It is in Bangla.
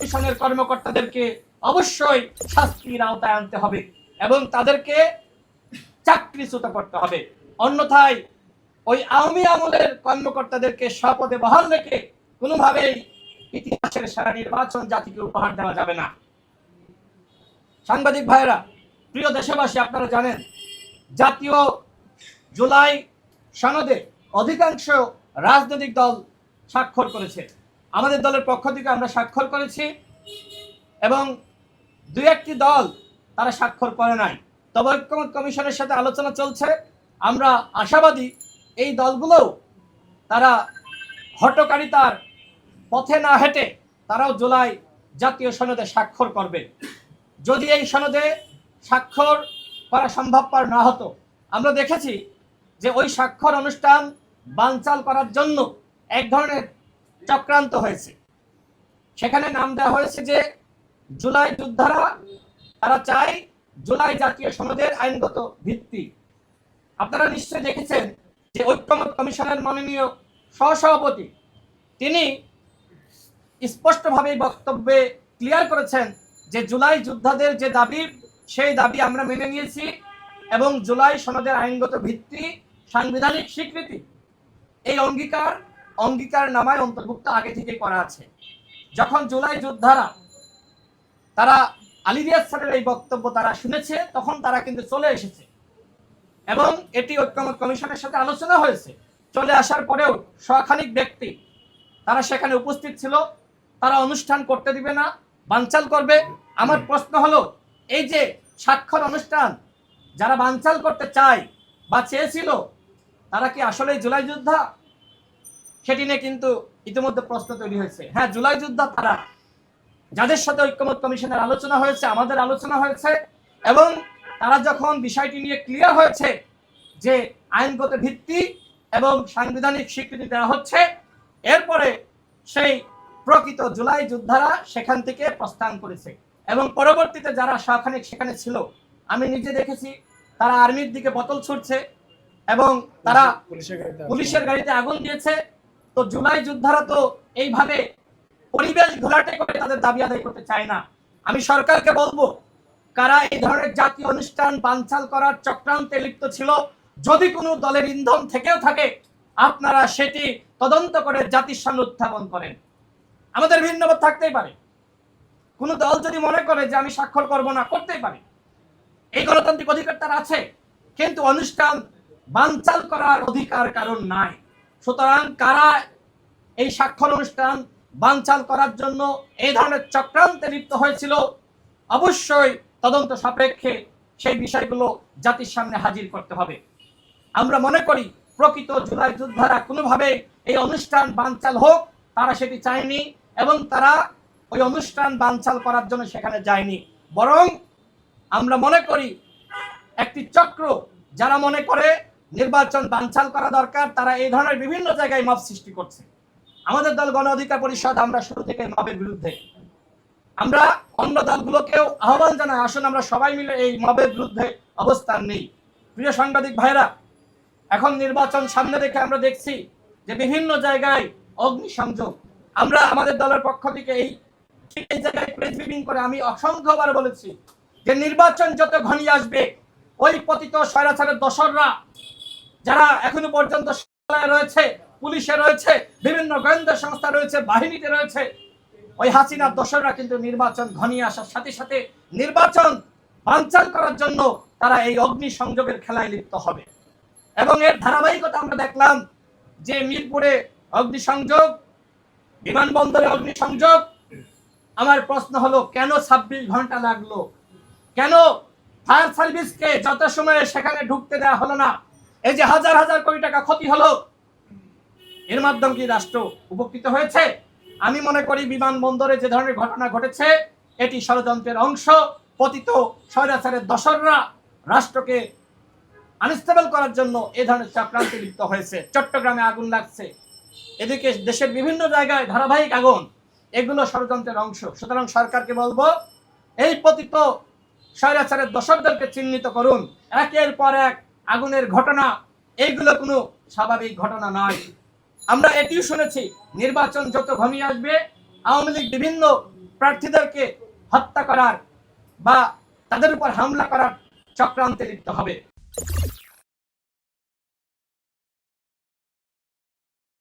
কমিশনের কর্মকর্তাদেরকে অবশ্যই শাস্তির আওতায় আনতে হবে এবং তাদেরকে চাকরিচ্যুত করতে হবে। অন্যথায় ওই আওয়ামী আমলের কর্মকর্তাদেরকে স্বপদে বহাল রেখে কোনোভাবেই ইতিহাসের সারা নির্বাচন জাতিকে উপহার দেওয়া যাবে না। সাংবাদিক ভাইরা প্রিয় দেশবাসী, আপনারা জানেন, জাতীয় জুলাই সনদে অধিকাংশ রাজনৈতিক দল স্বাক্ষর করেছে। আমাদের দলের পক্ষ থেকে আমরা স্বাক্ষর করেছি এবং দুই একটি দল তারা স্বাক্ষর করে নাই। তবে ঐক্যমত কমিশনের সাথে আলোচনা চলছে। আমরা আশাবাদী এই দলগুলোও তারা হটকারিতার পথে না হেঁটে তারাও জুলাই জাতীয় সনদে স্বাক্ষর করবে। যদি এই সনদে স্বাক্ষর করা সম্ভবপর না হতো, আমরা দেখেছি যে ওই স্বাক্ষর অনুষ্ঠান বানচাল করার জন্য এক ধরনের চক্রান্ত হয়েছে। সেখানে নাম দেওয়া হয়েছে যে, জুলাই যোদ্ধারা তারা চায় জুলাই জাতীয় সনদের আইনগত ভিত্তি। আপনারা নিশ্চয়ই দেখেছেন যে ঐক্যমত কমিশনের মাননীয় সহসভাপতি, তিনি স্পষ্টভাবে বক্তব্যে ক্লিয়ার করেছেন যে জুলাই যোদ্ধাদের যে দাবি, সেই দাবি আমরা মেনে নিয়েছি এবং জুলাই সনদের আইনগত ভিত্তি, সাংবিধানিক স্বীকৃতি, এই অঙ্গীকার অঙ্গীকার নামায় অন্তর্ভুক্ত আগে থেকে করা আছে। যখন জুলাই যোদ্ধারা তারা আলিরিয়াস স্যারের এই বক্তব্য তারা শুনেছে তখন তারা কিন্তু চলে এসেছে। এবং এটি ঐক্যমত কমিশনের সাথে আলোচনা হয়েছে। চলে আসার পরেও শখানিক ব্যক্তি তারা সেখানে উপস্থিত ছিল। তারা অনুষ্ঠান করতে দিবে না বানচাল করবে। আমার প্রশ্ন হলো এই যে স্বাক্ষর অনুষ্ঠান যারা বানচাল করতে চায় বা চেয়েছিল তারা কি আসলে জুলাই যোদ্ধা? সেটি নিয়ে কিন্তু ইতিমধ্যে প্রশ্ন তৈরি হয়েছে। হ্যাঁ জুলাই যোদ্ধা তারা যাদের সাথে ঐক্যমত কমিশনের আলোচনা হয়েছে আমাদের আলোচনা হয়েছে এবং তারা যখন বিষয়টি নিয়ে ক্লিয়ার হয়েছে যে আইনগত ভিত্তি এবং সাংবিধানিক স্বীকৃতি দেওয়া হচ্ছে এরপরে সেই প্রকৃত জুলাই যোদ্ধারা সেখান থেকে প্রস্থান করেছে এবং পরবর্তীতে যারা সখানিক সেখানে ছিল আমি নিজে দেখেছি তারা আর্মির দিকে বোতল ছুটছে এবং তারা পুলিশের গাড়িতে পুলিশের গাড়িতে আগুন দিয়েছে। তো জুলাই যোদ্ধারা তো এইভাবে পরিবেশ ঘোলাটে করে তাদের দাবি আদায় করতে চায় না। আমি সরকারকে বলব, কারা এই ধরনের জাতীয় অনুষ্ঠান বানচাল করার চক্রান্তে লিপ্ত ছিল, যদি কোনো দলের ইন্ধন থেকেও থাকে, আপনারা সেটি তদন্ত করে জাতির সামনে উত্থাপন করেন। আমাদের ভিন্ন মত থাকতেই পারে। কোনো দল যদি মনে করে যে আমি স্বাক্ষর করব না, করতেই পারে। এই গণতান্ত্রিক অধিকার তার আছে, কিন্তু অনুষ্ঠান বানচাল করার অধিকার কারণ নাই। সুতরাং কারা এই স্বাক্ষর অনুষ্ঠান বানচাল করার জন্য এই ধরনের চক্রান্তে লিপ্ত হয়েছিল, অবশ্যই তদন্ত সাপেক্ষে সেই বিষয়গুলো জাতির সামনে হাজির করতে হবে। আমরা মনে করি, প্রকৃত জুলাই যোদ্ধারা কোনোভাবে এই অনুষ্ঠান বানচাল হোক, তারা সেটি চায়নি এবং তারা ওই অনুষ্ঠান বানচাল করার জন্য সেখানে যায়নি। বরং আমরা মনে করি, একটি চক্র, যারা মনে করে নির্বাচন বানচাল করা দরকার, তারা এই ধরনের বিভিন্ন জায়গায় মব সৃষ্টি করছে। আমাদের দল গণ অধিকার পরিষদ, আমরা শুরু থেকে মবের বিরুদ্ধে। আমরা অন্য দলগুলোকেও আহ্বান জানাই, আসুন আমরা সবাই মিলে এই মবের বিরুদ্ধে অবস্থান নেই। প্রিয় সাংবাদিক ভাইরা, এখন নির্বাচন সামনে রেখে আমরা দেখছি যে বিভিন্ন জায়গায় অগ্নিসংযোগ। আমরা আমাদের দলের পক্ষ থেকে এই ঠিক এই জায়গায় প্রেস ব্রিফিং করে আমি অসংখ্যবার বলেছি যে নির্বাচন যত ঘনিয়ে আসবে, ওই পতিত স্বৈরাচারের দশররা যারা এখনও পর্যন্ত রয়েছে, পুলিশে রয়েছে, বিভিন্ন গোয়েন্দা সংস্থা রয়েছে, বাহিনীতে রয়েছে, ওই হাসিনার দোসররা কিন্তু নির্বাচন ঘনিয়ে আসার সাথে সাথে নির্বাচন বানচাল করার জন্য তারা এই অগ্নি সংযোগের খেলায় লিপ্ত হবে। এবং এর ধারাবাহিকতা আমরা দেখলাম যে মিরপুরে অগ্নিসংযোগ বিমানবন্দরে অগ্নিসংযোগ আমার প্রশ্ন হলো, কেন ছাব্বিশ ঘণ্টা লাগল? কেন ফায়ার সার্ভিসকে যত সময়ে সেখানে ঢুকতে দেওয়া হলো না এই যে হাজার হাজার কোটি টাকা ক্ষতি হলো, এর মাধ্যমে কি রাষ্ট্র উপকৃত হয়েছে? আমি মনে করি বিমানবন্দরে যে ধরনের ঘটনা ঘটেছে, এটি ষড়যন্ত্রের অংশ, পতিত স্বৈরাচারের দশররা রাষ্ট্রকে আনস্টেবল করার জন্য এ ধরনের চক্রান্তে লিপ্ত হয়েছে। চট্টগ্রামে আগুন লাগছে। এদিকে দেশের বিভিন্ন জায়গায় ধারাবাহিক আগুন, এগুলো ষড়যন্ত্রের অংশ। সুতরাং সরকারকে বলব, এই পতিত স্বৈরাচারের দশকদেরকে চিহ্নিত করুন। একের পর এক আগুনের ঘটনা, এইগুলো কোনো স্বাভাবিক ঘটনা নয়। আমরা এটিও শুনেছি, নির্বাচন যত ঘনিয়ে আসবে, আওয়ামী লীগ বিভিন্ন প্রার্থীদেরকে হত্যা করার বা তাদের উপর হামলা করার চক্রান্তে লিপ্ত হবে।